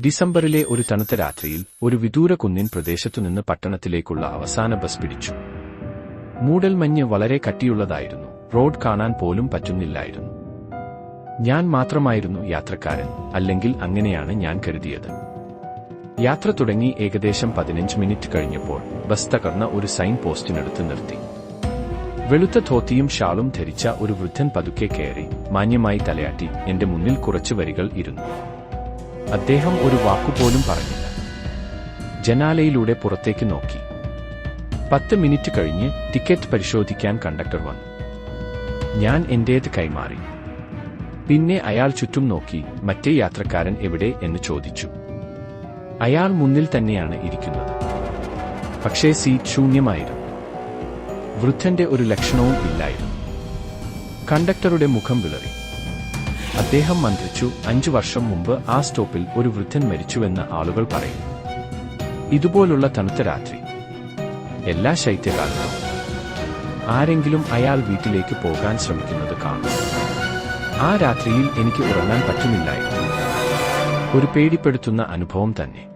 ഡിസംബറിലെ ഒരു തണുത്ത രാത്രിയിൽ ഒരു വിദൂര കുന്നിൻ പ്രദേശത്തുനിന്ന് പട്ടണത്തിലേക്കുള്ള അവസാന ബസ് പിടിച്ചു. മൂടൽമഞ്ഞ് വളരെ കട്ടിയുള്ളതായിരുന്നു. റോഡ് കാണാൻ പോലും പറ്റുന്നില്ലായിരുന്നു. ഞാൻ മാത്രമായിരുന്നു യാത്രക്കാരൻ അല്ലെങ്കിൽ അങ്ങനെയാണ് ഞാൻ കരുതിയത്. യാത്ര തുടങ്ങി ഏകദേശം പതിനഞ്ച് മിനിറ്റ് കഴിഞ്ഞപ്പോൾ ബസ് തകർന്ന ഒരു സൈൻ പോസ്റ്റിനടുത്ത് നിർത്തി. വെളുത്ത ധോത്തിയും ഷാളും ധരിച്ച ഒരു വൃദ്ധൻ പതുക്കെ കയറി മാന്യമായി തലയാട്ടി എന്റെ മുന്നിൽ കുറച്ചു വരികൾ ഇരുന്നു. അദ്ദേഹം ഒരു വാക്കുപോലും പറഞ്ഞില്ല. ജനാലയിലൂടെ പുറത്തേക്ക് നോക്കി. പത്ത് മിനിറ്റ് കഴിഞ്ഞ് ടിക്കറ്റ് പരിശോധിക്കാൻ കണ്ടക്ടർ വന്നു. ഞാൻ എന്റേത് കൈമാറി. പിന്നെ അയാൾ ചുറ്റും നോക്കി മറ്റേ യാത്രക്കാരൻ എവിടെ എന്ന് ചോദിച്ചു. അയാൾ മുന്നിൽ തന്നെയാണ് ഇരിക്കുന്നത്. പക്ഷേ സീറ്റ് ശൂന്യമായിരുന്നു. വൃദ്ധന്റെ ഒരു ലക്ഷണവും ഇല്ലായിരുന്നു. കണ്ടക്ടറുടെ മുഖം വിളറി. അദ്ദേഹം മന്ത്രിച്ചു. അഞ്ചു വർഷം മുമ്പ് ആ സ്റ്റോപ്പിൽ ഒരു വൃദ്ധൻ മരിച്ചുവെന്ന് ആളുകൾ പറയുന്നു. ഇതുപോലുള്ള തണുത്ത രാത്രി. എല്ലാ ശൈത്യകാലത്തും ആരെങ്കിലും അയാൾ വീട്ടിലേക്ക് പോകാൻ ശ്രമിക്കുന്നത് കാണും. ആ രാത്രിയിൽ എനിക്ക് ഉറങ്ങാൻ പറ്റുന്നില്ലായിരുന്നു. ഒരു പേടിപ്പെടുത്തുന്ന അനുഭവം തന്നെ.